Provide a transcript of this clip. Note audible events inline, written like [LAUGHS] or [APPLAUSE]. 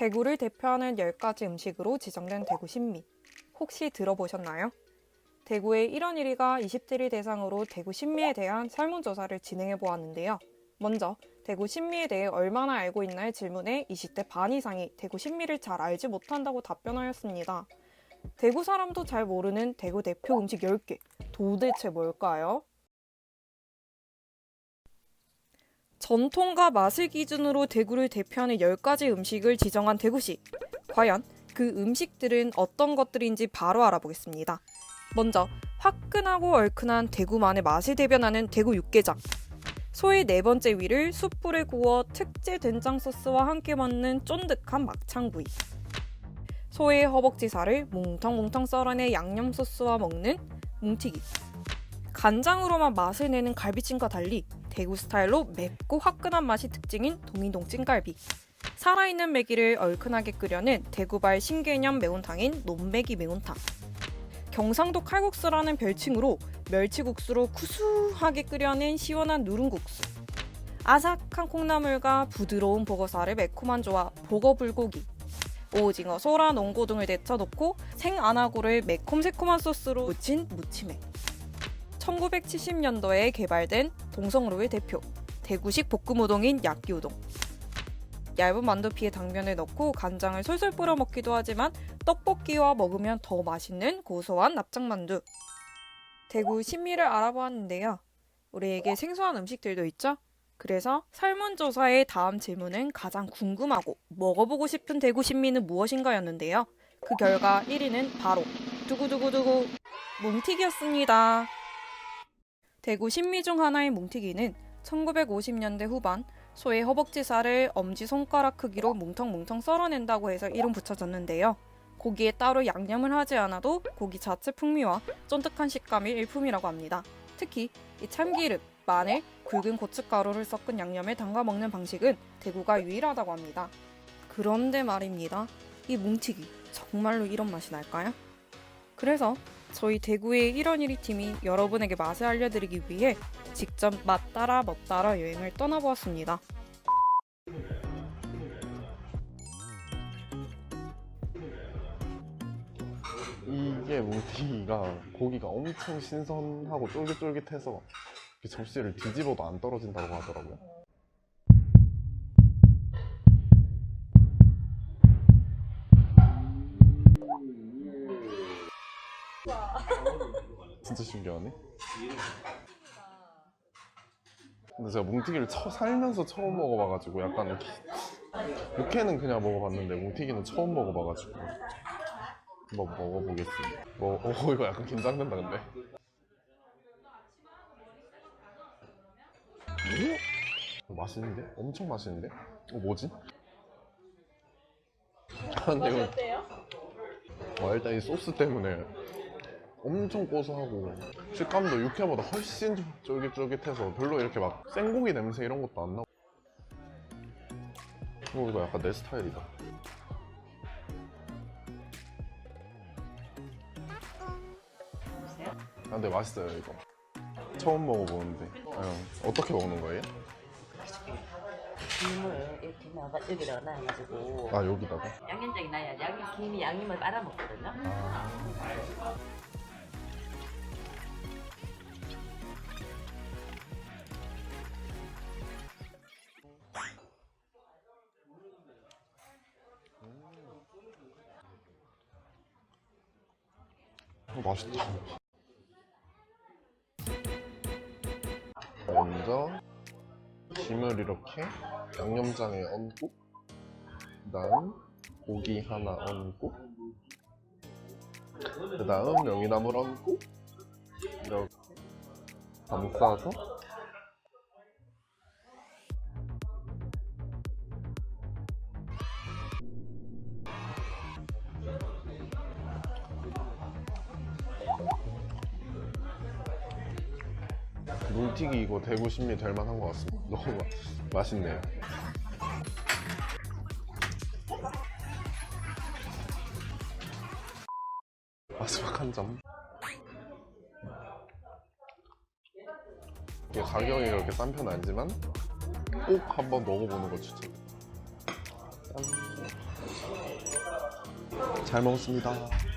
대구를 대표하는 10가지 음식으로 지정된 대구 신미. 혹시 들어보셨나요? 대구의 1원 1위가 20대를 대상으로 대구 신미에 대한 설문조사를 진행해 보았는데요. 먼저 대구 신미에 대해 얼마나 알고 있나의 질문에 20대 반 이상이 대구 신미를 잘 알지 못한다고 답변하였습니다. 대구 사람도 잘 모르는 대구 대표 음식 10개. 도대체 뭘까요? 전통과 맛을 기준으로 대구를 대표하는 10가지 음식을 지정한 대구시. 과연 그 음식들은 어떤 것들인지 바로 알아보겠습니다. 먼저 화끈하고 얼큰한 대구만의 맛을 대변하는 대구 육개장. 소의 네 번째 위를 숯불에 구워 특제 된장 소스와 함께 먹는 쫀득한 막창구이. 소의 허벅지살을 뭉텅뭉텅 썰어내 양념 소스와 먹는 뭉튀기. 간장으로만 맛을 내는 갈비찜과 달리 대구 스타일로 맵고 화끈한 맛이 특징인 동이동 찐갈비. 살아있는 메기를 얼큰하게 끓여낸 대구발 신개념 매운탕인 논메기 매운탕. 경상도 칼국수라는 별칭으로 멸치국수로 구수하게 끓여낸 시원한 누룽국수. 아삭한 콩나물과 부드러운 버거살의 매콤한 조합 보거불고기. 오징어, 소라, 농고 등을 데쳐놓고 생안하고를 매콤 새콤한 소스로 무친 무침에. 1970년도에 개발된 동성로의 대표 대구식 볶음우동인 야끼우동. 얇은 만두피에 당면을 넣고 간장을 솔솔 뿌려 먹기도 하지만 떡볶이와 먹으면 더 맛있는 고소한 납작만두. 대구 신미를 알아보았는데요. 우리에게 생소한 음식들도 있죠? 그래서 설문조사의 다음 질문은 가장 궁금하고 먹어보고 싶은 대구 신미는 무엇인가였는데요. 그 결과 1위는 바로 두구두구두구 뭉튀기였습니다. 대구 신미 중 하나인 뭉튀기는 1950년대 후반 소의 허벅지살을 엄지손가락 크기로 뭉텅뭉텅 썰어낸다고 해서 이름 붙여졌는데요. 고기에 따로 양념을 하지 않아도 고기 자체 풍미와 쫀득한 식감이 일품이라고 합니다. 특히 이 참기름, 마늘, 굵은 고춧가루를 섞은 양념에 담가 먹는 방식은 대구가 유일하다고 합니다. 그런데 말입니다. 이 뭉튀기 정말로 이런 맛이 날까요? 그래서 저희 대구의 1원 1위 팀이 여러분에게 맛을 알려드리기 위해 직접 맛 따라 멋 따라 여행을 떠나보았습니다. 이게 뭉티기가 고기가 엄청 신선하고 쫄깃쫄깃해서 접시를 뒤집어도 안 떨어진다고 하더라고요. 진짜 신기하네. 근데 제가 뭉티기를 처, 살면서 처음 먹어봐가지고 약간 이렇게 육회는 그냥 먹어봤는데 뭉티기는 처음 먹어봐가지고 한번 먹어보겠습니다. 뭐, 어, 이거 약간 긴장된다, 근데. 오? 맛있는데? 엄청 맛있는데? 어, 뭐지? 아, 근데 이거. 와, 일단 이 소스 때문에 엄청 고소하고 식감도 육회보다 훨씬 쫄깃쫄깃해서 별로 이렇게 막 생고기 냄새 이런 것도 안 나고. 어, 이거 약간 내 스타일이다. 아, 근데 맛있어요 이거. 처음 먹어보는데 어, 어떻게 먹는 거예요? 김을 이렇게 넣어 여기다가 놔가지고 아 여기다가. 양념장이 나야 양념 김이 양념을 빨아먹거든요. 어, 맛있다. 먼저 김을 이렇게 양념장에 얹고 그 다음 고기 하나 얹고 그 다음 명이나물 얹고 이렇게 감싸서 물튀기 이거 대구 신미 될 만한 것 같습니다. [LAUGHS] 너무 마, 맛있네요. 마지막 한 점. 이게 가격이 그렇게 싼 편은 아니지만 꼭 한번 먹어보는 거 추천. 짠. 잘 먹었습니다.